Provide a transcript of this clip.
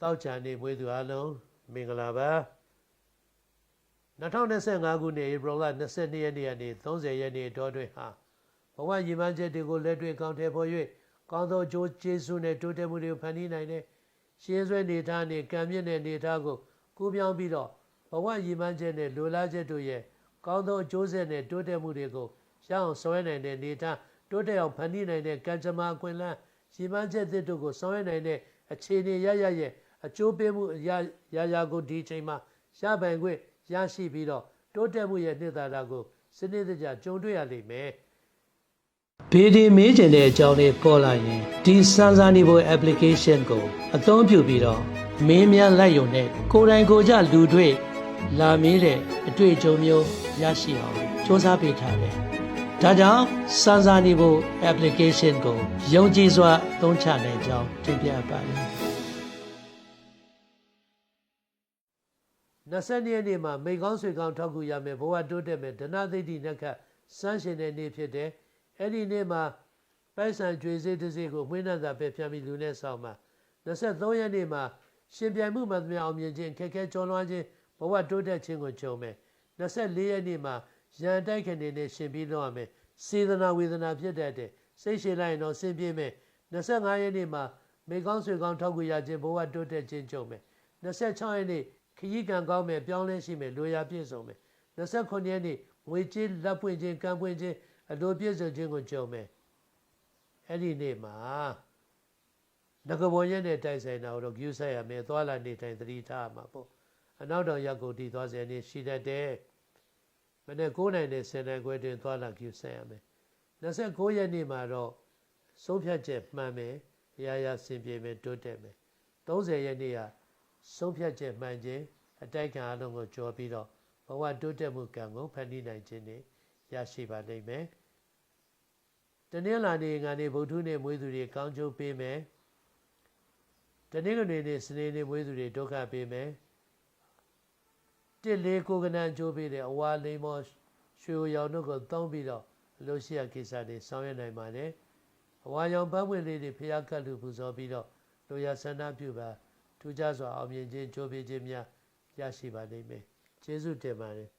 တောက်ချာနေမွေးသူအလုံးမင်္ဂလာပါ2025ခုနှစ်ဧပြီလ22ရက်နေ့ကနေ30ရက်နေ့အတွင်းဟာဘဝရည်မှန်းချက်တွေကိုလက်တွေ့ကောင်းထည့်ဖို့၍ကောင်းသောကြိုးကျေးဇူးနဲ့တိုးတက်မှုတွေကိုဖန်တီးနိုင်တဲ့ရှင်းဆွဲနေထားနဲ့ကံမြင့်တဲ့နေထားကိုကူးပြောင်းပြီးတော့ဘဝရည်မှန်းချက်နဲ့လိုလားချက်တို့ရဲ့ကောင်းသောအကျိုးဆက်နဲ့တိုးတက်မှုတွေကိုရအောင်ဆွဲနိုင်တဲ့နေထားတိုးတက်အောင်ဖန်တီးနိုင်တဲ့ကံကြမ္မာအခွင့်အလမ်းရည်မှန်းချက်သစ်တို့ကိုဆောင်ရွက်နိုင်တဲ့အခြေအနေရရရဲ့ အကျိုးပေးမှုအရာရာရာကိုဒီအချိန်မှာရပိုင်ခွင့်ရရှိပြီးတော့တိုးတက်မှုရဲ့နှစ်သာရကိုစနစ်တကျကြုံတွေ့ရလိမ့်မယ်ဘေဒီမေးကျင်တဲ့အကြောင်းလေးပေါ်လာရင်ဒီစမ်းစာနေဖို့ application ကိုအသုံးပြုပြီးတော့မင်းများလိုက်ရုံနဲ့ကိုယ်တိုင်ကိုယ်ကျလူတွေ့လာမေးတဲ့အတွေ့အကြုံမျိုးရရှိအောင်စ조사ပေးထားတယ်။ဒါကြောင့်စမ်းစာနေဖို့ application ကိုယုံကြည်စွာအသုံးချနိုင်ကြောင်းတင်ပြပါတယ်။ 20ရက်နေ့မှာမိကောင်းဆွေကောင်းထောက်ကူရမယ်ဘဝတိုးတက်မယ်ဒနာသိတိနက္ခစမ်းရှင်တဲ့နေ့ဖြစ်တယ်။အဲ့ဒီနေ့မှာပိုက်ဆံကြွေစေးတစ်စေးကိုမွေးနှံသာပဲဖြန့်ပြီးလူနဲ့ဆောင်မှာ23ရက်နေ့မှာရှင်ပြိုင်မှုမှသမျှအောင်မြင်ခြင်းခက်ခဲကြောလွှမ်းခြင်းဘဝတိုးတက်ခြင်းကိုကြုံမယ်24ရက်နေ့မှာရန်တိုက်ခဏနဲ့ရှင်ပြီးတော့ရမယ်စေတနာဝေဒနာဖြစ်တတ်တဲ့စိတ်ရှိလိုက်ရင်တော့ဆင်းပြေးမယ်25ရက်နေ့မှာမိကောင်းဆွေကောင်းထောက်ကူရခြင်းဘဝတိုးတက်ခြင်းကြုံမယ်26ရက်နေ့ ခရီးကံကောင်းမယ်ပြောင်းလဲရှိမယ်လိုရာပြည့်စုံမယ်29ရက်နေ့ငွေကြေးလက်ပွင့်ခြင်းကံပွင့်ခြင်းအလိုပြည့်စုံခြင်းကိုကြုံမယ်အဲ့ဒီနေ့မှာငကဘောရက်နဲ့တိုက်ဆိုင်တာတော့ view ဆက်ရမယ်သွားလာနေတိုင်းသတိထားမှာပေါ့အနောက်တောင်ရက်ကိုတည်သွားစေနေရှိတတ်တယ်မနေ့9နိုင်နဲ့10နိုင်ခွဲတွင်သွားလာ view ဆက်ရမယ်29ရက်နေ့မှာတော့ဆုံးဖြတ်ချက်မှန်မယ်အရာရာစင်ပြေမယ်တိုးတက်မယ်30ရက်နေ့က ဆုံးဖြတ်ချက်မှန်ခြင်းအတိုက်ခံအလုံးကိုကြော်ပြီးတော့ဘဝတိုးတက်မှုကံကိုဖန်တီးနိုင်ခြင်းနဲ့ရရှိပါလိမ့်မယ်တနင်္လာနေ့ကနေဗုဒ္ဓနေ့မွေးသူတွေကောင်းကျိုးပေးမယ်တနင်္ဂနွေနေ့စနေနေ့မွေးသူတွေဒုက္ခပေးမယ်တစ်လေးကိုကနန်ကျိုးပေးတဲ့အဝါလိမ္မောရွှေရောင်တို့ကိုသုံးပြီးတော့အလို့ရှိရကိစ္စတွေဆောင်ရွက်နိုင်ပါတယ်အဝါရောင်ပန်းပွင့်လေးတွေဖျားကတ်လူပူဇော်ပြီးတော့လိုရဆန္ဒပြုပါ ထူးခြားစွာအောင်မြင်ခြင်းကြိုးပေးခြင်းများရရှိပါလိမ့်မယ်ကျေးဇူးတင်ပါတယ်